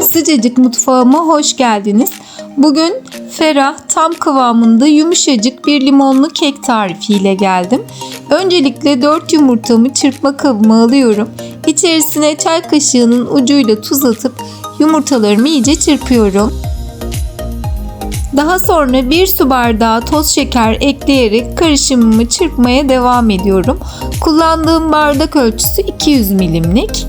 Sıcacık mutfağıma hoş geldiniz. Bugün ferah, tam kıvamında yumuşacık bir limonlu kek tarifiyle geldim. Öncelikle 4 yumurtamı çırpma kabıma alıyorum. İçerisine çay kaşığının ucuyla tuz atıp yumurtalarımı iyice çırpıyorum. Daha sonra 1 su bardağı toz şeker ekleyerek karışımımı çırpmaya devam ediyorum. Kullandığım bardak ölçüsü 200 milimlik.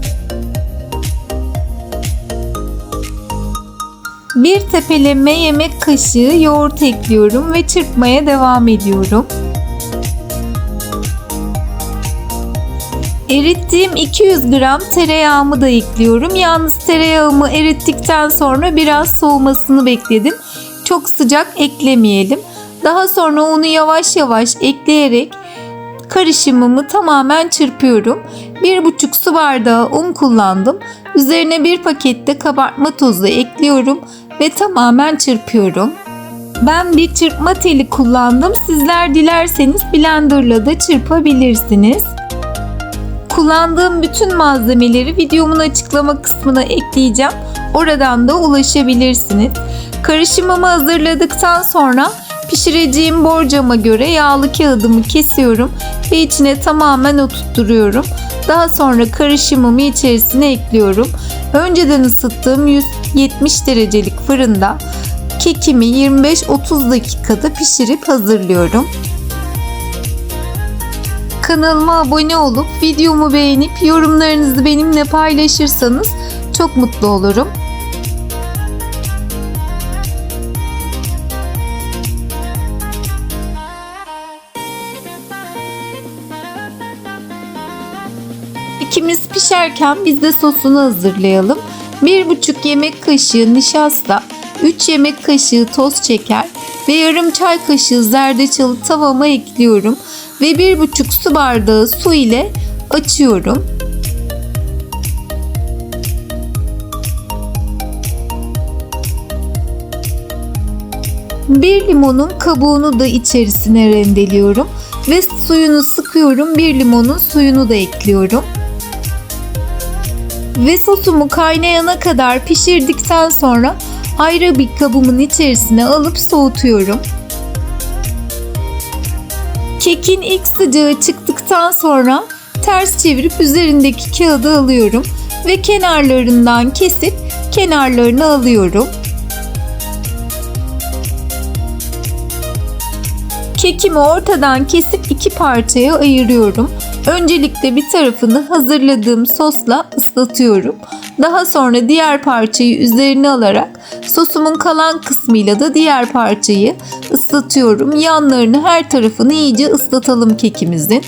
Bir tepeleme yemek kaşığı yoğurt ekliyorum ve çırpmaya devam ediyorum. Erittiğim 200 gram tereyağımı da ekliyorum. Yalnız tereyağımı erittikten sonra biraz soğumasını bekledim. Çok sıcak eklemeyelim. Daha sonra onu yavaş yavaş ekleyerek karışımımı tamamen çırpıyorum. 1,5 su bardağı un kullandım. Üzerine bir pakette kabartma tozu ekliyorum ve tamamen çırpıyorum. Ben bir çırpma teli kullandım. Sizler dilerseniz blenderla da çırpabilirsiniz. Kullandığım bütün malzemeleri videomun açıklama kısmına ekleyeceğim. Oradan da ulaşabilirsiniz. Karışımımı hazırladıktan sonra pişireceğim borcama göre yağlı kağıdımı kesiyorum ve içine tamamen oturtturuyorum. Daha sonra karışımımı içerisine ekliyorum. Önceden ısıttığım 170 derecelik fırında kekimi 25-30 dakikada pişirip hazırlıyorum. Kanalıma abone olup videomu beğenip yorumlarınızı benimle paylaşırsanız çok mutlu olurum. İkimiz pişerken biz de sosunu hazırlayalım. 1,5 yemek kaşığı nişasta, 3 yemek kaşığı toz şeker ve yarım çay kaşığı zerdeçalı tavama ekliyorum ve 1,5 su bardağı su ile açıyorum. Bir limonun kabuğunu da içerisine rendeliyorum ve suyunu sıkıyorum. Bir limonun suyunu da ekliyorum. Ve sosumu kaynayana kadar pişirdikten sonra ayrı bir kabımın içerisine alıp soğutuyorum. Kekin ilk sıcağı çıktıktan sonra ters çevirip üzerindeki kağıdı alıyorum ve kenarlarından kesip kenarlarını alıyorum. Kekimi ortadan kesip iki parçaya ayırıyorum. Öncelikle bir tarafını hazırladığım sosla ıslatıyorum. Daha sonra diğer parçayı üzerine alarak sosumun kalan kısmıyla da diğer parçayı ıslatıyorum. Yanlarını her tarafını iyice ıslatalım kekimizin.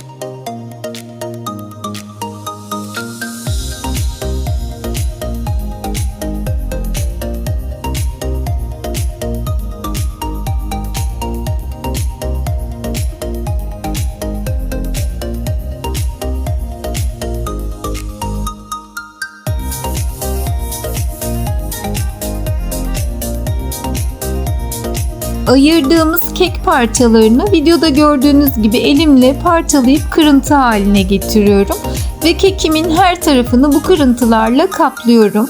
Ayırdığımız kek parçalarını videoda gördüğünüz gibi elimle parçalayıp kırıntı haline getiriyorum ve kekimin her tarafını bu kırıntılarla kaplıyorum.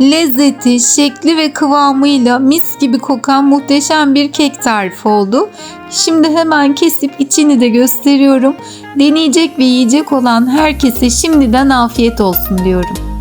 Lezzeti, şekli ve kıvamıyla mis gibi kokan muhteşem bir kek tarifi oldu. Şimdi hemen kesip içini de gösteriyorum. Deneyecek ve yiyecek olan herkese şimdiden afiyet olsun diyorum.